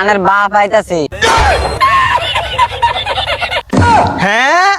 আনের বাপ আইতাছে। হ্যাঁ?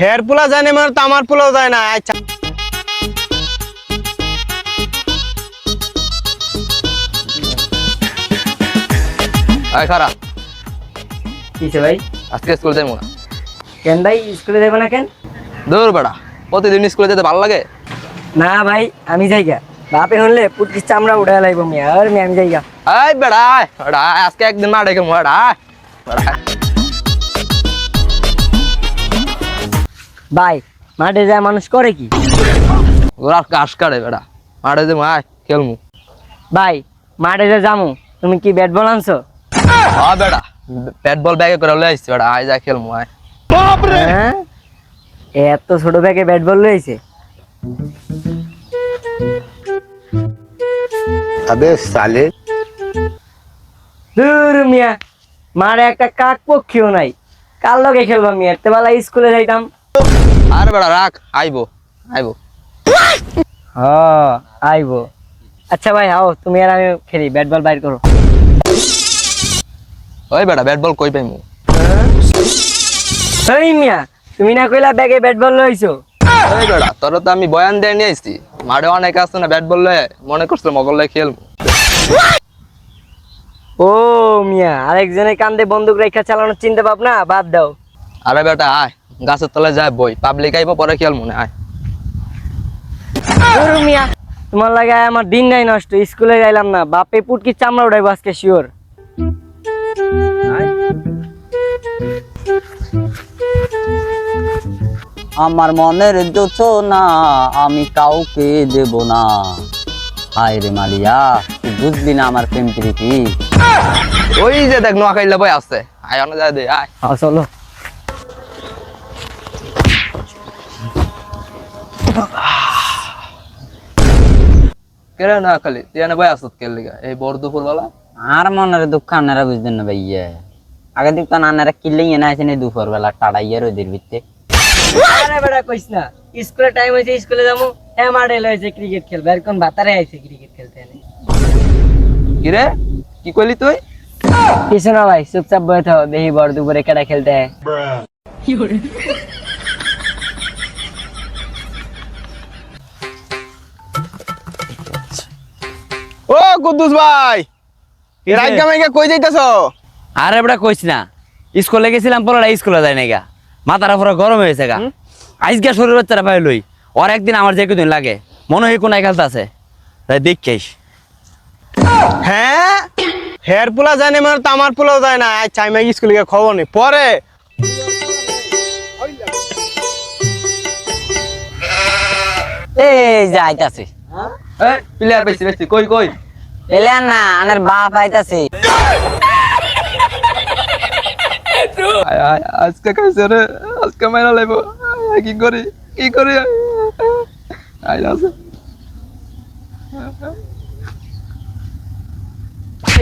হেয়ার পোলা জানে মানে তো আমার পোলাও যায় না। আচ্ছা। আয় খারা। কিসে ভাই? আজকে স্কুল যাইবো না। কেন ভাই স্কুলে না কেন? দূর বেড়া। প্রতিদিন স্কুলে যেতে ভালো লাগে? না ভাই আমি যাইগা। বাপে হলে পুটকি চামড়া উড়াই লাইব মিয়া। আর মি আমি যাইগা। এই বেড়ায় বেড়ায় আজকে একদিন মাঠে গেল বেড়ায় ভাই মাঠে যায় মানুষ করে কি? ওরা কাজ করে বেড়া মাঠে যে মায় খেলমু ভাই মাঠে যে জামু তুমি কি ব্যাট বল আনছো? হ্যাঁ বেড়া ব্যাট বল ব্যাগে করে লয়ে আসছি বেড়া আয় যা খেলমু আয়। হ্যাঁ? এত ছোট ব্যাগে ব্যাট বল লয়েছে আবে সালে দূর মিয়া মারে একটা কাক পক্ষীও নাই। কার লগে খেলবা মিয়া? স্কুলে যাইতাম। আর বেড়া রাখ আইবো আইবো। হ আইবো। আচ্ছা ভাই আও তুমি আর আমি খেলি ব্যাট বল বাইর করো। ওই বেড়া ব্যাট বল কই পাইমু? এই মিয়া তুমি না কইলা ব্যাগে ব্যাট বল লইছো ওই বেড়া তোর তো আমি বয়ান দিয়ে নিয়ে আসছি মাঠে অনেক আছে না ব্যাট বল লয়ে মনে করছিল মগল লয়ে খেলব ও মিয়া আরেকজনের কান্দে বন্দুক রেখা চালানোর চিন্তা ভাবনা বাদ দাও। আরে বেটা আয়। গাছের তলায় যায় বই। পাবলিক আইবো পরে খেল মনে আয়। মিয়া তোমার লাগে আমার দিন নাই নষ্ট স্কুলে যাইলাম না। বাপে পুটকি চামড়া উঠাইবো আজকে শিওর আমার মনের না আমি কাউকে দেব না। হায় রে মারিয়া তুই বুঝলি না আমার প্রেম প্রীতি? ওই যে দেখ নোয়াখাইলে বই আছে। আয় অন্য যায় দে আয়। চলো। কেরে নোয়াখালি? তুই এনে বই আসত কে লিগা? এই বড় দুপুর বেলা আর মনের দুঃখ আনারা বুঝতেন না ভাইয়া। আগে দেখতো আনারা কিনলেই এনে আছে দুপুর বেলা টাড়াইয়া রোদের ভিত্তে। আরে বেটা কইস না স্কুলে টাইম হয়েছে স্কুলে যাব হ্যাঁ মাঠে লয়েছে ক্রিকেট খেলবে আর কোন ভাতারে আইছে ক্রিকেট খেলতে এনে? কি রে কি কইলি তুই? কিছু না ভাই চুপচাপ বয়ে থাকো দেখি বড় দুপুরে কেটা খেলতে ও কুদ্দুস ভাই! রাইট কামাইকে কই যাইতাছ? আরে বেটা কইস না। স্কুলে গেছিলাম পড়া স্কুলে যায় না গা। মাথাটা পুরো গরম হয়েছে গা। আজকে শরীর বাচ্চারা পাই লই। ওর একদিন আমার যে কদিন লাগে। মনে হয় কোনায় খেলতে আছে তাই দেখিস। হ্যাঁ? হেয়ার পোলা জানে মানে তো আমার পোলাও যায় না আচ্ছা আমি স্কুলে গিয়ে খবর নেই পরে এই যাইতাছে প্লেয়ার বেশি বেশি কই কই এলে না আনের বাপ আইতাছে আয় আয় আজকে খাইছে রে আজকে মাইরা লাইবো কি করি কি করি আয়